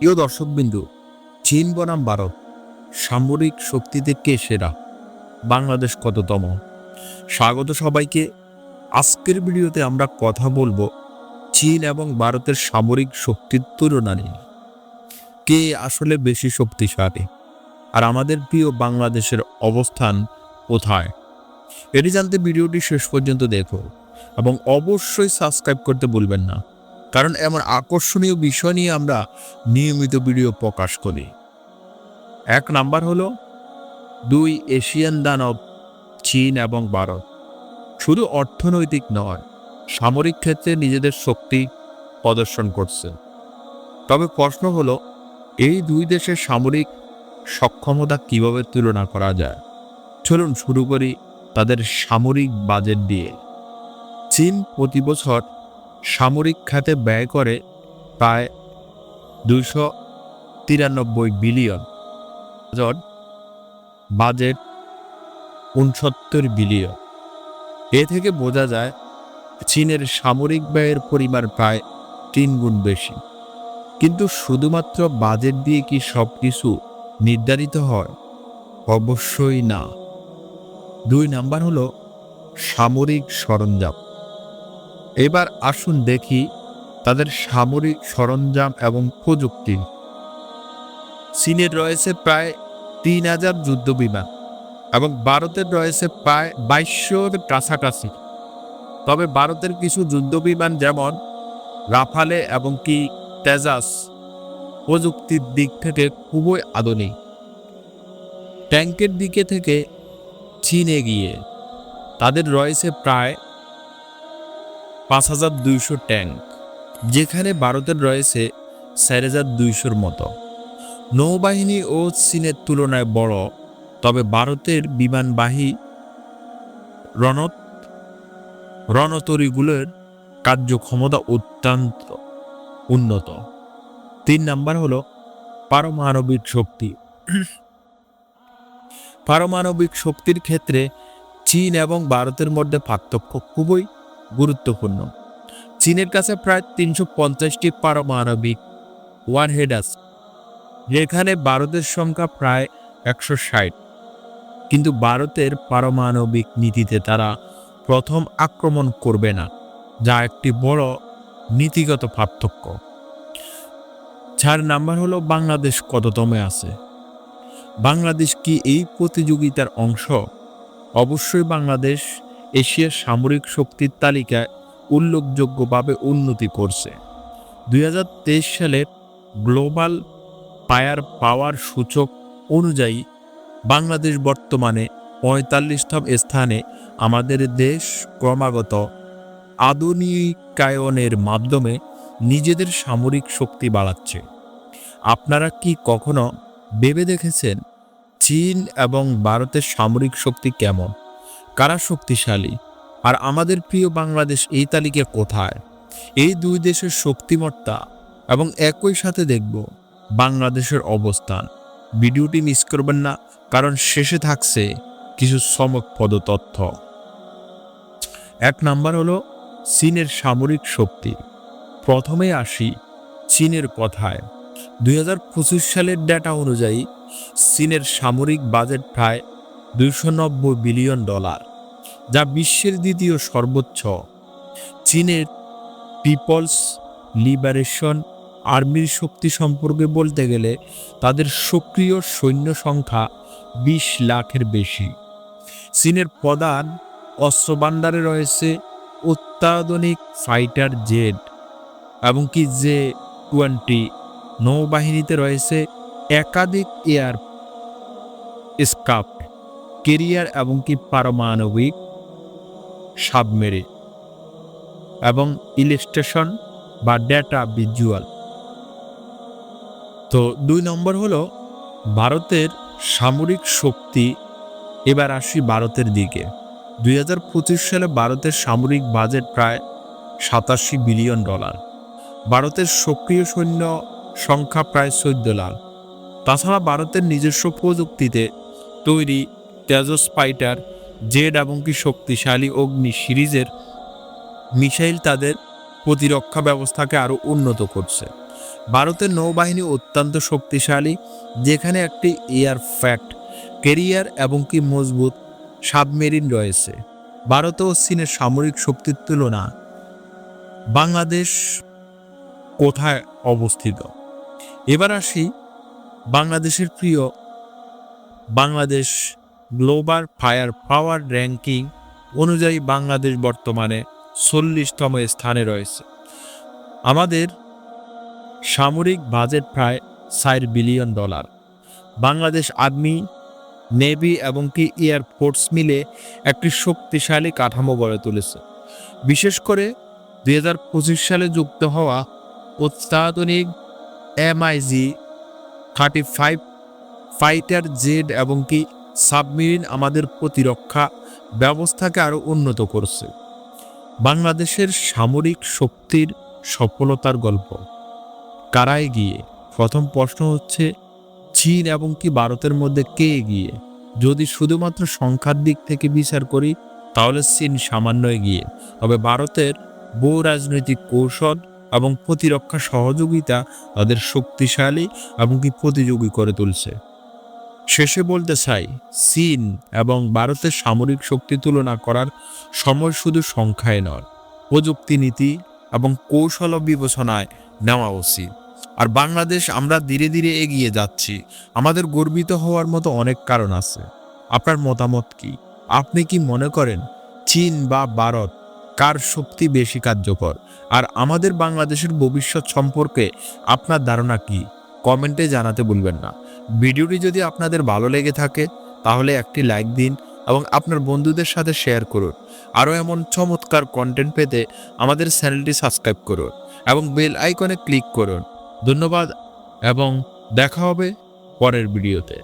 প্রিয় দর্শকবিন্দু, চীন বনাম ভারত, সামরিক শক্তিতে কে সেরা? বাংলাদেশ কততম? স্বাগত সবাইকে। আজকের ভিডিওতে আমরা কথা বলব চীন এবং ভারতের সামরিক শক্তির তুলনা নিয়ে। কে আসলে বেশি শক্তিশালী? আর আমাদের প্রিয় বাংলাদেশের অবস্থান কোথায়? এটি জানতে ভিডিওটি শেষ পর্যন্ত দেখো এবং অবশ্যই সাবস্ক্রাইব করতে ভুলবেন না। কারণ এমন আকর্ষণীয় বিষয় নিয়ে আমরা নিয়মিত ভিডিও প্রকাশ করি। এক নাম্বার হলো দুই এশিয়ান দানব, চীন এবং ভারত। শুধু অর্থনৈতিক নয়, সামরিক ক্ষেত্রে নিজেদের শক্তি প্রদর্শন করছে। তবে প্রশ্ন হলো, এই দুই দেশের সামরিক সক্ষমতা কীভাবে তুলনা করা যায়? চলুন শুরু করি তাদের সামরিক বাজেট দিয়ে। চীন প্রতি বছর সামরিক খাতে ব্যয় করে প্রায় দুইশো তিরানব্বই বিলিয়ন। বাজেট উনসত্তর বিলিয়ন। এ থেকে বোঝা যায়, চীনের সামরিক ব্যয়ের পরিমাণ প্রায় তিন গুণ বেশি। কিন্তু শুধুমাত্র বাজেট দিয়ে কি সব কিছু নির্ধারিত হয়? অবশ্যই না। দুই নাম্বার হলো সামরিক সরঞ্জাম। এবার আসুন দেখি তাদের সামরিক সরঞ্জাম এবং প্রযুক্তি। চীনের রয়েছে প্রায় তিন হাজার যুদ্ধ বিমান এবং ভারতের রয়েছে প্রায় বাইশশোর কাছাকাছি। তবে ভারতের কিছু যুদ্ধ বিমান যেমন রাফালে এবং কি তেজাস প্রযুক্তির দিক থেকে খুবই আধুনিক। ট্যাঙ্কের দিকে থেকে চীনে গিয়ে তাদের রয়েছে প্রায় পাঁচ হাজার দুইশো ট্যাঙ্ক, যেখানে ভারতের রয়েছে চার হাজার দুইশোর মতো। নৌবাহিনী ও চীনের তুলনায় বড়, তবে ভারতের বিমানবাহী রণত, রণতরীগুলোর কার্যক্ষমতা অত্যন্ত উন্নত। তিন নাম্বার হলো পারমাণবিক শক্তি। পারমাণবিক শক্তির ক্ষেত্রে চীন এবং ভারতের মধ্যে পার্থক্য খুবই গুরুত্বপূর্ণ। চীনের কাছে প্রায় তিনশো পঞ্চাশটি পারমাণবিক ওয়ারহেড আছে যেখানে ভারতের সংখ্যা প্রায় একশো ষাট। কিন্তু ভারতের পারমাণবিক নীতিতে তারা প্রথম আক্রমণ করবে না, যা একটি বড় নীতিগত পার্থক্য। চার নাম্বার হলো, বাংলাদেশ কততমে আছে? বাংলাদেশ কি এই প্রতিযোগিতার অংশ? অবশ্যই বাংলাদেশ এশিয়ার সামরিক শক্তির তালিকায় উল্লেখযোগ্যভাবে উন্নতি করছে। দুই হাজার তেইশ সালের গ্লোবাল ফায়ার পাওয়ার সূচক অনুযায়ী বাংলাদেশ বর্তমানে পঁয়তাল্লিশতম স্থানে আমাদের দেশ ক্রমাগত আধুনিকায়নের মাধ্যমে নিজেদের সামরিক শক্তি বাড়াচ্ছে। আপনারা কি কখনো ভেবে দেখেছেন চীন এবং ভারতের সামরিক শক্তি কেমন? কারা শক্তিশালী? আর আমাদের প্রিয় বাংলাদেশ এই তালিকায় কোথায়? এই দুই দেশের শক্তিমত্তা এবং একই সাথে দেখব বাংলাদেশের অবস্থান। ভিডিওটি মিস করবেন না, কারণ শেষে থাকছে কিছু চমকপদ তথ্য। এক নাম্বার হলো চীনের সামরিক শক্তি। প্রথমে আসি চীনের কথায়। দুই হাজার পঁচিশ সালের ডেটা অনুযায়ী চীনের সামরিক বাজেট প্রায় দুইশো নব্বই বিলিয়ন ডলার যা বিশ্বের দ্বিতীয় সর্বোচ্চ। চীনের পিপলস লিবারেশন আর্মির শক্তি সম্পর্কে বলতে গেলে তাদের সক্রিয় সৈন্য সংখ্যা বিশ লাখের বেশি। চীনের প্রধান অস্ত্রভাণ্ডারে রয়েছে অত্যাধুনিক ফাইটার জেট এবং কি জে টোয়েন্টি নৌবাহিনীতে রয়েছে একাধিক এয়ার স্কাফ, কেরিয়ার এবং কি পারমাণবিক সাবমেরিন এবং ইলিস্ট্রেশন বা ডেটা ভিজুয়াল তো দুই নম্বর হলো ভারতের সামরিক শক্তি। এবার আসি ভারতের দিকে। দুই হাজার পঁচিশ সালে ভারতের সামরিক বাজেট প্রায় সাতাশি বিলিয়ন ডলার। ভারতের সক্রিয় সৈন্য সংখ্যা প্রায় চোদ্দ লাখ। তাছাড়া ভারতের নিজস্ব প্রযুক্তিতে তৈরি তেজস ফাইটার জেড এবং কি শক্তিশালী অগ্নি সিরিজের মিসাইল তাদের প্রতিরক্ষা ব্যবস্থাকে আরও উন্নত করছে। ভারতের নৌবাহিনী অত্যন্ত শক্তিশালী, যেখানে একটি এয়ার ফ্যাক্ট কেরিয়ার এবং কি মজবুত সাবমেরিন রয়েছে। ভারত ও চীনের সামরিক শক্তির তুলনা বাংলাদেশ কোথায় অবস্থিত? এবার আসি বাংলাদেশের প্রিয় Bangladesh global fire power ranking অনুযায়ী বাংলাদেশ বর্তমানে চল্লিশতম স্থানে রয়েছে। আমাদের সামরিক বাজেট প্রায় চার billion dollar. Bangladesh army, navy এবং কি এয়ারফোর্স মিলে একটি শক্তিশালী কাঠামো গড়ে তুলেছে। বিশেষ করে দু হাজার পঁচিশ সালে যুক্ত হওয়া অত্যাধুনিক MIG thirty five fighter jet এবং কি সাবমেরিন আমাদের প্রতিরক্ষা ব্যবস্থাকে আরও উন্নত করছে। বাংলাদেশের সামরিক শক্তির সফলতার গল্প। কারা এগিয়ে প্রথম প্রশ্ন হচ্ছে, চীন এবং কি ভারতের মধ্যে কে এগিয়ে? যদি শুধুমাত্র সংখ্যার দিক থেকে বিচার করি, তাহলে চীন সামান্য এগিয়ে। তবে ভারতের বহু রাজনৈতিক কৌশল এবং প্রতিরক্ষা সহযোগিতা তাদের শক্তিশালী এবং কি প্রতিযোগী করে তুলছে। শেষে বলতে চাই, চীন এবং ভারতের সামরিক শক্তি তুলনা করার সময় শুধু সংখ্যায় নয়, প্রযুক্তি নীতি এবং কৌশল বিবেচনায় নেওয়া উচিত। আর বাংলাদেশ আমরা ধীরে ধীরে এগিয়ে যাচ্ছি। আমাদের গর্বিত হওয়ার মতো অনেক কারণ আছে। আপনার মতামত কি? আপনি কি মনে করেন চীন বা ভারত কার শক্তি বেশি কার্যকর? আর আমাদের বাংলাদেশের ভবিষ্যৎ সম্পর্কে আপনার ধারণা কি? কমেন্টে জানাতে ভুলবেন না। ভিডিওটি যদি আপনাদের ভালো লেগে থাকে, তাহলে একটি লাইক দিন এবং আপনার বন্ধুদের সাথে শেয়ার করুন। আরও এমন চমৎকার কন্টেন্ট পেতে আমাদের চ্যানেলটি সাবস্ক্রাইব করুন এবং বেল আইকনে ক্লিক করুন। ধন্যবাদ এবং দেখা হবে পরের ভিডিওতে।